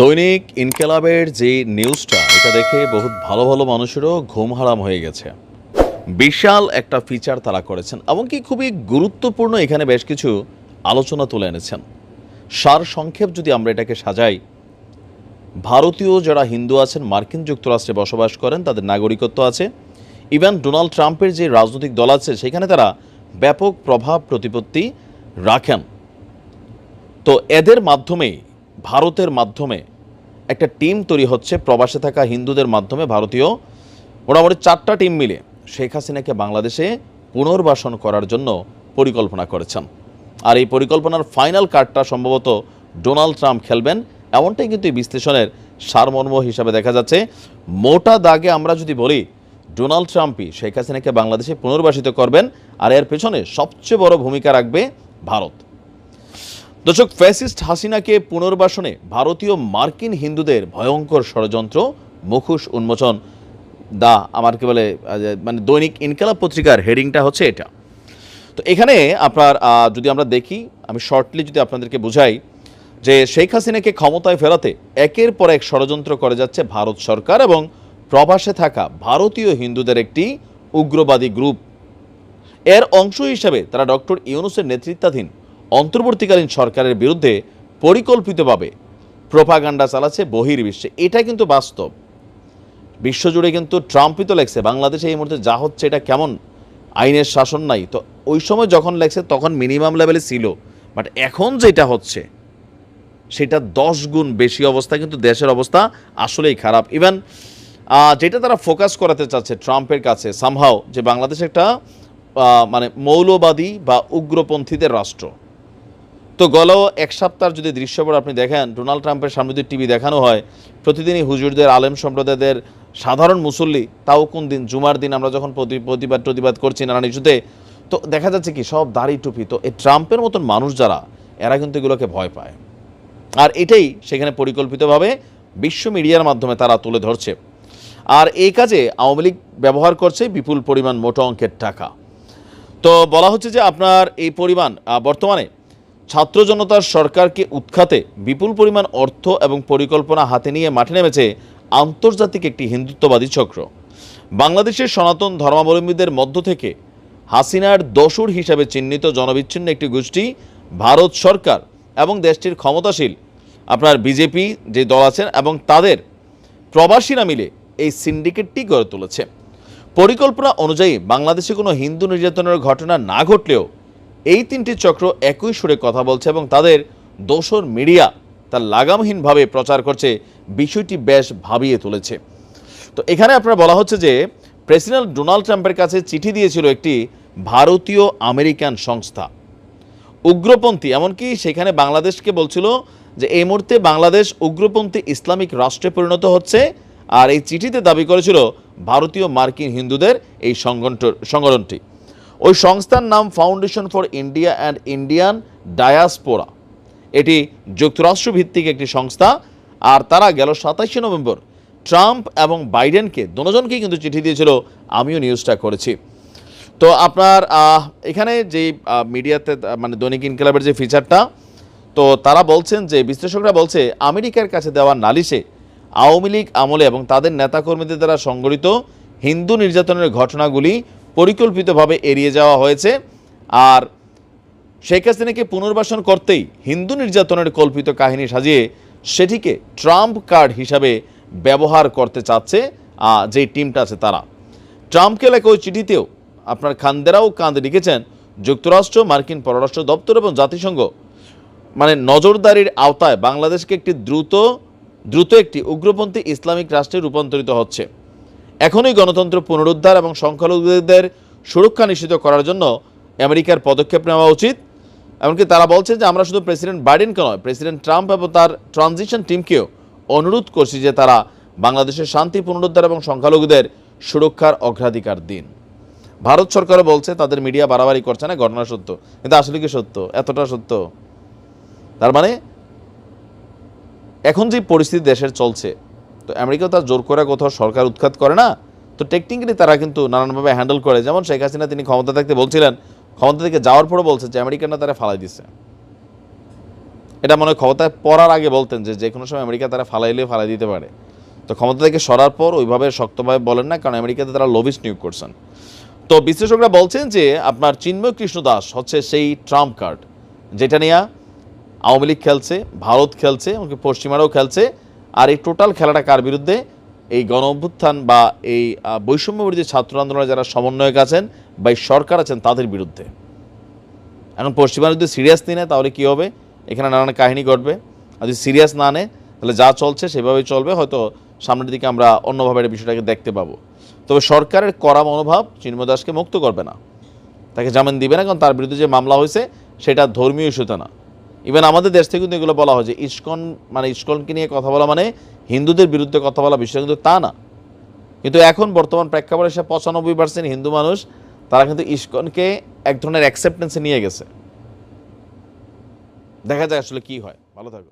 দৈনিক ইনকেলাবের যে নিউজটা, এটা দেখে বহুত ভালো ভালো মানুষেরও ঘুম হারাম হয়ে গেছে। বিশাল একটা ফিচার তারা করেছেন এমনকি খুবই গুরুত্বপূর্ণ, এখানে বেশ কিছু আলোচনা তুলে এনেছেন। সার সংক্ষেপ যদি আমরা এটাকে সাজাই, ভারতীয় যারা হিন্দু আছেন, মার্কিন যুক্তরাষ্ট্রে বসবাস করেন, তাদের নাগরিকত্ব আছে। ইভেন ডোনাল্ড ট্রাম্পের যে রাজনৈতিক দল আছে, সেখানে তারা ব্যাপক প্রভাব, প্রতিপত্তি রাখেন। তো এদের মাধ্যমে ভারতের মাধ্যমে একটা টিম তৈরি হচ্ছে, প্রবাসে থাকা হিন্দুদের মাধ্যমে ভারতীয়। মোটামুটি চারটা টিম মিলে শেখ হাসিনাকে বাংলাদেশে পুনর্বাসন করার জন্য পরিকল্পনা করেছেন। আর এই পরিকল্পনার ফাইনাল কার্ডটা সম্ভবত ডোনাল্ড ট্রাম্প খেলবেন। এমনটাই কিন্তু এই বিশ্লেষণের সারমর্ম হিসাবে দেখা যাচ্ছে। মোটা দাগে আমরা যদি বলি, ডোনাল্ড ট্রাম্পই শেখ হাসিনাকে বাংলাদেশে পুনর্বাসিত করবেন, আর এর পেছনে সবচেয়ে বড় ভূমিকা রাখবে ভারত। দর্শক, ফ্যাসিস্ট হাসিনাকে পুনর্বাসনে ভারতীয় মার্কিন হিন্দুদের ভয়ঙ্কর ষড়যন্ত্র মুখোশ উন্মোচন। দা, আমার কি বলে মানে দৈনিক ইনকালাব পত্রিকার হেডিংটা হচ্ছে এটা। তো এখানে আপনার যদি আমরা দেখি, আমি শর্টলি যদি আপনাদেরকে বুঝাই যে শেখ হাসিনাকে ক্ষমতায় ফেরাতে একের পর এক ষড়যন্ত্র করে যাচ্ছে ভারত সরকার এবং প্রবাসে থাকা ভারতীয় হিন্দুদের একটি উগ্রবাদী গ্রুপ। এর অংশ হিসাবে তারা ডক্টর ইউনুসের নেতৃত্বাধীন অন্তর্বর্তীকালীন সরকারের বিরুদ্ধে পরিকল্পিতভাবে প্রোপাগান্ডা চালাচ্ছে বহির্বিশ্বে। এটা কিন্তু বাস্তব। বিশ্বজুড়ে কিন্তু ট্রাম্পই তো লেগছে বাংলাদেশে এই মুহূর্তে যা হচ্ছে এটা কেমন আইনের শাসন নাই। তো ওই সময় যখন লেগছে তখন মিনিমাম লেভেলে ছিল। বাট এখন যেটা হচ্ছে, সেটা দশ গুণ বেশি অবস্থা কিন্তু দেশের অবস্থা আসলেই খারাপ। ইভেন যেটা তারা ফোকাস করাতে চাচ্ছে ট্রাম্পের কাছে সামহাও যে বাংলাদেশ একটা মানে মৌলবাদী বা উগ্রপন্থীদের রাষ্ট্র। তো গেল এক সপ্তাহের যদি দৃশ্যপট আপনি দেখেন, ডোনাল্ড ট্রাম্পের সামনে যদি টিভি দেখানো হয়, প্রতিদিনই হুজুরদের, আলেম সম্প্রদায়দের, সাধারণ মুসল্লি, তাও কোন দিন? জুমার দিন আমরা যখন প্রতি- প্রতিবাদ প্রতিবাদ করছি নানান ইস্যুতে, তো দেখা যাচ্ছে কি সব দাড়ি টুপি। তো এই ট্রাম্পের মতন মানুষ যারা, এরা কিন্তু এগুলোকে ভয় পায়। আর এটাই সেখানে পরিকল্পিতভাবে বিশ্ব মিডিয়ার মাধ্যমে তারা তুলে ধরছে। আর এই কাজে আওয়ামী লীগ ব্যবহার করছে বিপুল পরিমাণ মোটা অঙ্কের টাকা। তো বলা হচ্ছে যে আপনার এই পরিমাণ বর্তমানে ছাত্র জনতার সরকারকে উৎখাতে বিপুল পরিমাণ অর্থ এবং পরিকল্পনা হাতে নিয়ে মাঠে নেমেছে আন্তর্জাতিক একটি হিন্দুত্ববাদী চক্র। বাংলাদেশের সনাতন ধর্মাবলম্বীদের মধ্য থেকে হাসিনার দোসর হিসাবে চিহ্নিত জনবিচ্ছিন্ন একটি গোষ্ঠী, ভারত সরকার এবং দেশটির ক্ষমতাশীল। আপনার বিজেপি যে দল আছেন এবং তাদের প্রবাসীরা মিলে এই সিন্ডিকেটটি গড়ে তুলেছে। পরিকল্পনা অনুযায়ী বাংলাদেশে কোনো হিন্দু নির্যাতনের ঘটনা না ঘটলেও এই তিনটি চক্র একই সুরে কথা বলছে এবং তাদের দোসর মিডিয়া তার লাগামহীনভাবে প্রচার করছে, বিষয়টি বেশ ভাবিয়ে তুলেছে। তো এখানে আপনার বলা হচ্ছে যে, প্রেসিডেন্ট ডোনাল্ড ট্রাম্পের কাছে চিঠি দিয়েছিল একটি ভারতীয় আমেরিকান সংস্থা। উগ্রপন্থী, এমনকি সেখানে বাংলাদেশকে বলছিল যে, এই মুহূর্তে বাংলাদেশ উগ্রপন্থী ইসলামিক রাষ্ট্রে পরিণত হচ্ছে আর এই চিঠিতে দাবি করেছিল ভারতীয় মার্কিন হিন্দুদের এই সংগঠন সংগঠনটি। ওই সংস্থার নাম Foundation for India and Indian diaspora এটি যুক্তরাষ্ট্র ভিত্তিক একটি সংস্থা, আর তারা গেল সাতাশে নভেম্বর ট্রাম্প এবং বাইডেনকে, দুজনকেই কিন্তু চিঠি দিয়েছিল, আমিও নিউজটা করেছি। তো আপনার এখানে যে মিডিয়াতে মানে দৈনিক ইনকালাবের যে ফিচারটা তো তারা বলছেন যে, বিশ্লেষকরা বলছে, আমেরিকার কাছে দেওয়া নালিশে আওয়ামী লীগ আমলে এবং তাদের নেতাকর্মীদের দ্বারা সংগঠিত হিন্দু নির্যাতনের ঘটনাগুলি পরিকল্পিতভাবে এড়িয়ে যাওয়া হয়েছে। আর শেখ হাসিনাকে পুনর্বাসন করতেই হিন্দু নির্যাতনের কল্পিত কাহিনী সাজিয়ে সেটিকে ট্রাম্প কার্ড হিসাবে ব্যবহার করতে চাচ্ছে যেই টিমটা আছে তারা। ট্রাম্পকে লেখা ওই চিঠিতেও আপনার খান্দেরাও কাঁদে লিখেছেন, যুক্তরাষ্ট্র, মার্কিন পররাষ্ট্র দপ্তর এবং জাতিসংঘ মানে নজরদারির আওতায় বাংলাদেশকে একটি দ্রুত দ্রুত একটি উগ্রপন্থী ইসলামিক রাষ্ট্রে রূপান্তরিত হচ্ছে। এখনই গণতন্ত্র পুনরুদ্ধার এবং সংখ্যালঘুদের সুরক্ষা নিশ্চিত করার জন্য আমেরিকার পদক্ষেপ নেওয়া উচিত। এমনকি তারা বলছে যে, আমরা শুধু প্রেসিডেন্ট বাইডেনকে নয়, প্রেসিডেন্ট ট্রাম্প এবং তার ট্রানজিশন টিমকেও অনুরোধ করছি যে, তারা বাংলাদেশের শান্তি পুনরুদ্ধার এবং সংখ্যালঘুদের সুরক্ষার অগ্রাধিকার দিন। ভারত সরকারও বলছে, তাদের মিডিয়া বাড়াবাড়ি করছে না, ঘটনা সত্য। কিন্তু আসলে কি সত্য? এতটা সত্য? তার মানে এখন যে পরিস্থিতি দেশের চলছে তো আমেরিকা তার জোর করে কোথাও সরকার উৎখাত করে না। তো টেকনিক্যালি তারা কিন্তু নানানভাবে হ্যান্ডেল করে। যেমন শেখ হাসিনা তিনি ক্ষমতা থাকতে বলছিলেন, ক্ষমতা থেকে যাওয়ার পরও বলছে যে আমেরিকানরা তারা ফালাই দিচ্ছে এটা মনে হয় ক্ষমতায় পড়ার আগে বলতেন যে যে কোনো সময় আমেরিকা তারা ফালাইলে ফালাই দিতে পারে। তো ক্ষমতা থেকে সরার পর ওইভাবে শক্তভাবে বলেন না, কারণ আমেরিকাতে তারা লবিস্ট নিয়োগ করছেন। তো বিশ্লেষকরা বলছেন যে আপনার চিন্ময় কৃষ্ণ দাস হচ্ছে সেই ট্রাম্প কার্ড। যেটা নিয়ে আওয়ামী লীগ খেলছে, ভারত খেলছে, এমনকি পশ্চিমারাও খেলছে। আর এই টোটাল খেলাটা কার বিরুদ্ধে? এই গণ অভ্যুত্থান বা এই বৈষম্য বিরোধী ছাত্র আন্দোলনে যারা সমন্বয়ক আছেন বা এই সরকার আছেন তাদের বিরুদ্ধে। এখন পশ্চিমা যদি সিরিয়াস নিয়ে নেয় তাহলে কী হবে? এখানে নানান কাহিনী ঘটবে। আর যদি সিরিয়াস না নেয়, তাহলে যা চলছে সেভাবেই চলবে। হয়তো সামনের দিকে আমরা অন্যভাবে এই বিষয়টাকে দেখতে পাবো। তবে সরকারের কড়া মনোভাব চিন্ময় দাসকে মুক্ত করবে না। তাকে জামিন দিবে না, কারণ তার বিরুদ্ধে যে মামলা হয়েছে, সেটা ধর্মীয় ইস্যুতে না। ইভেন আমাদের দেশ থেকে কিন্তু এগুলো বলা হয় যে ইস্কন মানে ইস্কনকে নিয়ে কথা বলা মানে হিন্দুদের বিরুদ্ধে কথা বলা বিষয়, কিন্তু তা না। কিন্তু এখন বর্তমান প্রেক্ষাপটে সে পঁচানব্বই পার্সেন্ট হিন্দু মানুষ, তারা কিন্তু ইস্কনকে এক ধরনের অ্যাকসেপ্টেন্সে নিয়ে গেছে। দেখা যায় আসলে কি হয়। ভালো থাকো।